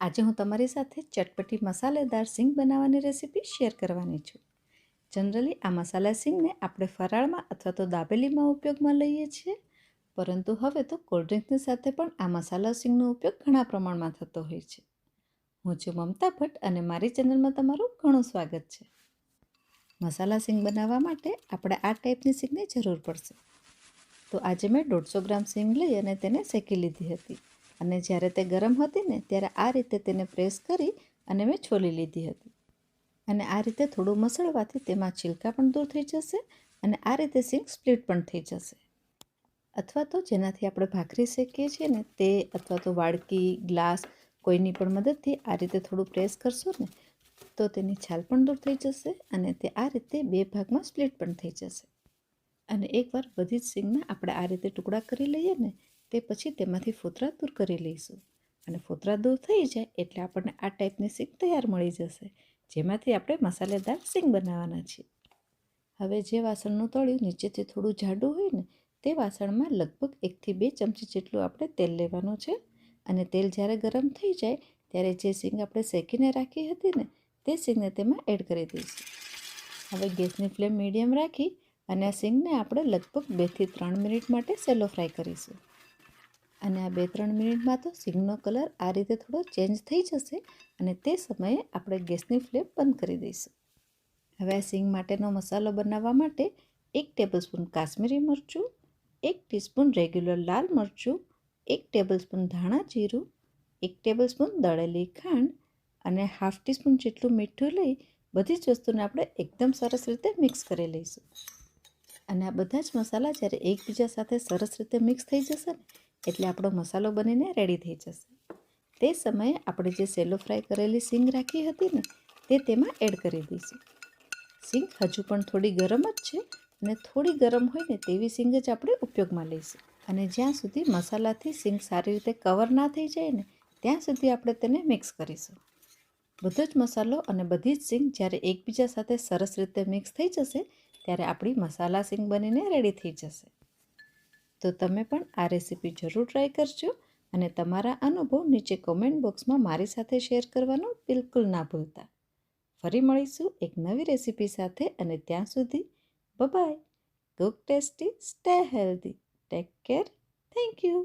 આજે હું તમારી સાથે ચટપટી મસાલેદાર સિંગ બનાવવાની રેસીપી શેર કરવાની છું. જનરલી આ મસાલા સિંગને આપણે ફરાળમાં અથવા તો દાબેલીમાં ઉપયોગમાં લઈએ છીએ, પરંતુ હવે તો કોલ્ડ્રિંક્સની સાથે પણ આ મસાલા સિંગનો ઉપયોગ ઘણા પ્રમાણમાં થતો હોય છે. હું છું મમતા ભટ્ટ અને મારી ચેનલમાં તમારું ઘણું સ્વાગત છે. મસાલા સિંગ બનાવવા માટે આપણે આ ટાઈપની સિંગની જરૂર પડશે. તો આજે મેં દોઢસો ગ્રામ સિંગ લઈ અને તેને શેકી લીધી હતી. અને જ્યારે તે ગરમ હતી ને, ત્યારે આ રીતે તેને પ્રેસ કરી અને મેં છોલી લીધી હતી. અને આ રીતે થોડું મસળવાથી તેમાં છિલકા પણ દૂર થઈ જશે અને આ રીતે સિંગ સ્પ્લિટ પણ થઈ જશે. અથવા તો જેનાથી આપણે ભાખરી શેકીએ છીએ ને, તે અથવા તો વાડકી, ગ્લાસ, કોઈની પણ મદદથી આ રીતે થોડું પ્રેસ કરશો ને, તો તેની છાલ પણ દૂર થઈ જશે અને તે આ રીતે બે ભાગમાં સ્પ્લિટ પણ થઈ જશે. અને એકવાર બધી જ સિંગના આપણે આ રીતે ટુકડા કરી લઈએ ને તે પછી તેમાંથી ફોતરા દૂર કરી લઈશું. અને ફોતરા દૂર થઈ જાય એટલે આપણને આ ટાઈપની સિંગ તૈયાર મળી જશે, જેમાંથી આપણે મસાલેદાર સિંગ બનાવવાના છીએ. હવે જે વાસણનું તળિયું નીચેથી થોડું જાડું હોય ને, તે વાસણમાં લગભગ એકથી બે ચમચી જેટલું આપણે તેલ લેવાનું છે. અને તેલ જ્યારે ગરમ થઈ જાય, ત્યારે જે સિંગ આપણે શેકીને રાખી હતી ને, તે સિંગને તેમાં એડ કરી દઈશું. હવે ગેસની ફ્લેમ મીડિયમ રાખી અને આ સિંગને આપણે લગભગ બેથી ત્રણ મિનિટ માટે સેલો ફ્રાય કરીશું. અને આ બે ત્રણ મિનિટમાં તો સિંગનો કલર આ રીતે થોડો ચેન્જ થઈ જશે અને તે સમયે આપણે ગેસની ફ્લેમ બંધ કરી દઈશું. હવે આ સિંગ માટેનો મસાલો બનાવવા માટે એક ટેબલસ્પૂન કાશ્મીરી મરચું, એક ટીસ્પૂન રેગ્યુલર લાલ મરચું, એક ટેબલસ્પૂન ધાણા જીરું, એક ટેબલસ્પૂન દળેલી ખાંડ અને હાફ ટીસ્પૂન જેટલું મીઠું લઈ બધી જ વસ્તુને આપણે એકદમ સરસ રીતે મિક્સ કરી લઈશું. અને આ બધા જ મસાલા જ્યારે એકબીજા સાથે સરસ રીતે મિક્સ થઈ જશે ને એટલે આપણો મસાલો બનીને રેડી થઈ જશે. તે સમયે આપણે જે સેલો ફ્રાય કરેલી સિંગ રાખી હતી ને, તે તેમાં એડ કરી દઈશું. સિંગ હજુ પણ થોડી ગરમ જ છે અને થોડી ગરમ હોય ને તેવી સિંગ જ આપણે ઉપયોગમાં લઈશું. અને જ્યાં સુધી મસાલાથી સિંગ સારી રીતે કવર ના થઈ જાય ને, ત્યાં સુધી આપણે તેને મિક્સ કરીશું. બધો જ મસાલો અને બધી જ સિંગ જ્યારે એકબીજા સાથે સરસ રીતે મિક્સ થઈ જશે, ત્યારે આપણી મસાલા સિંગ બનીને રેડી થઈ જશે. તો તમે પણ આ રેસીપી જરૂર ટ્રાય કરજો અને તમારા અનુભવ નીચે કોમેન્ટ બોક્સમાં મારી સાથે શેર કરવાનું બિલકુલ ના ભૂલતા. ફરી મળીશું એક નવી રેસીપી સાથે અને ત્યાં સુધી bye cook tasty stay healthy take care thank you